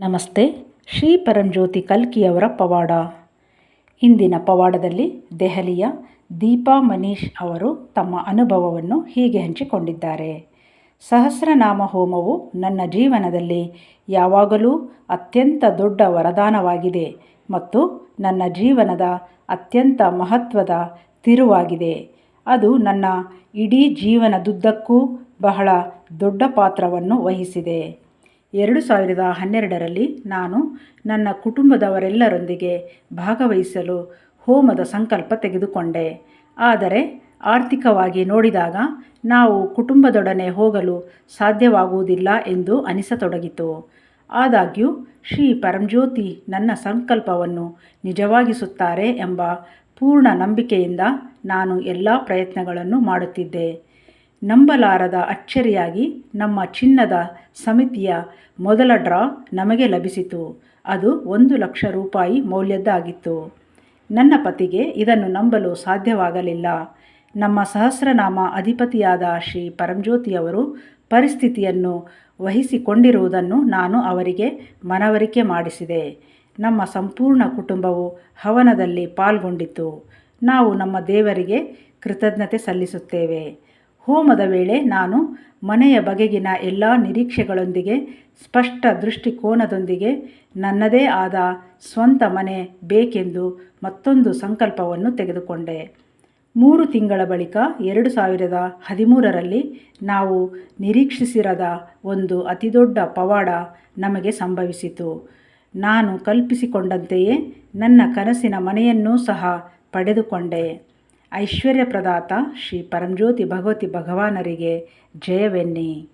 ನಮಸ್ತೆ, ಶ್ರೀ ಪರಂಜ್ಯೋತಿ ಕಲ್ಕಿಯವರ ಪವಾಡ. ಇಂದಿನ ಪವಾಡದಲ್ಲಿ ದೆಹಲಿಯ ದೀಪಾ ಮನೀಶ್ ಅವರು ತಮ್ಮ ಅನುಭವವನ್ನು ಹೀಗೆ ಹಂಚಿಕೊಂಡಿದ್ದಾರೆ. ಸಹಸ್ರನಾಮ ಹೋಮವು ನನ್ನ ಜೀವನದಲ್ಲಿ ಯಾವಾಗಲೂ ಅತ್ಯಂತ ದೊಡ್ಡ ವರದಾನವಾಗಿದೆ ಮತ್ತು ನನ್ನ ಜೀವನದ ಅತ್ಯಂತ ಮಹತ್ವದ ತಿರುವಾಗಿದೆ. ಅದು ನನ್ನ ಇಡೀ ಜೀವನದುದ್ದಕ್ಕೂ ಬಹಳ ದೊಡ್ಡ ಪಾತ್ರವನ್ನು ವಹಿಸಿದೆ. ಎರಡು ಸಾವಿರದ ಹನ್ನೆರಡರಲ್ಲಿ ನಾನು ನನ್ನ ಕುಟುಂಬದವರೆಲ್ಲರೊಂದಿಗೆ ಭಾಗವಹಿಸಲು ಹೋಮದ ಸಂಕಲ್ಪ ತೆಗೆದುಕೊಂಡೆ. ಆದರೆ ಆರ್ಥಿಕವಾಗಿ ನೋಡಿದಾಗ ನಾವು ಕುಟುಂಬದೊಡನೆ ಹೋಗಲು ಸಾಧ್ಯವಾಗುವುದಿಲ್ಲ ಎಂದು ಅನಿಸತೊಡಗಿತು. ಆದಾಗ್ಯೂ, ಶ್ರೀ ಪರಂಜ್ಯೋತಿ ನನ್ನ ಸಂಕಲ್ಪವನ್ನು ನಿಜವಾಗಿಸುತ್ತಾರೆ ಎಂಬ ಪೂರ್ಣ ನಂಬಿಕೆಯಿಂದ ನಾನು ಎಲ್ಲ ಪ್ರಯತ್ನಗಳನ್ನು ಮಾಡುತ್ತಿದ್ದೆ. ನಂಬಲಾರದ ಅಚ್ಚರಿಯಾಗಿ ನಮ್ಮ ಚಿನ್ನದ ಸಮಿತಿಯ ಮೊದಲ ಡ್ರಾ ನಮಗೆ ಲಭಿಸಿತು. ಅದು ಒಂದು ಲಕ್ಷ ರೂಪಾಯಿ ಮೌಲ್ಯದ್ದಾಗಿತ್ತು. ನನ್ನ ಪತಿಗೆ ಇದನ್ನು ನಂಬಲು ಸಾಧ್ಯವಾಗಲಿಲ್ಲ. ನಮ್ಮ ಸಹಸ್ರನಾಮ ಅಧಿಪತಿಯಾದ ಶ್ರೀ ಪರಂಜ್ಯೋತಿಯವರು ಪರಿಸ್ಥಿತಿಯನ್ನು ವಹಿಸಿಕೊಂಡಿರುವುದನ್ನು ನಾನು ಅವರಿಗೆ ಮನವರಿಕೆ ಮಾಡಿಸಿದೆ. ನಮ್ಮ ಸಂಪೂರ್ಣ ಕುಟುಂಬವು ಹವನದಲ್ಲಿ ಪಾಲ್ಗೊಂಡಿತು ನಾವು ನಮ್ಮ ದೇವರಿಗೆ ಕೃತಜ್ಞತೆ ಸಲ್ಲಿಸುತ್ತೇವೆ. ಹೋಮದ ವೇಳೆ ನಾನು ಮನೆಯ ಬಗೆಗಿನ ಎಲ್ಲ ನಿರೀಕ್ಷೆಗಳೊಂದಿಗೆ, ಸ್ಪಷ್ಟ ದೃಷ್ಟಿಕೋನದೊಂದಿಗೆ ನನ್ನದೇ ಆದ ಸ್ವಂತ ಮನೆ ಬೇಕೆಂದು ಮತ್ತೊಂದು ಸಂಕಲ್ಪವನ್ನು ತೆಗೆದುಕೊಂಡೆ. ಮೂರು ತಿಂಗಳ ಬಳಿಕ ಎರಡು ಸಾವಿರದ ಹದಿಮೂರರಲ್ಲಿ ನಾವು ನಿರೀಕ್ಷಿಸಿರದ ಒಂದು ಅತಿದೊಡ್ಡ ಪವಾಡ ನಮಗೆ ಸಂಭವಿಸಿತು. ನಾನು ಕಲ್ಪಿಸಿಕೊಂಡಂತೆಯೇ ನನ್ನ ಕನಸಿನ ಮನೆಯನ್ನೂ ಸಹ ಪಡೆದುಕೊಂಡೆ. ಐಶ್ವರ್ಯ ಪ್ರದಾತ ಶ್ರೀ ಪರಂಜ್ಯೋತಿ ಭಗವತಿ ಭಗವಾನರಿಗೆ ಜಯವೆನ್ನಿ.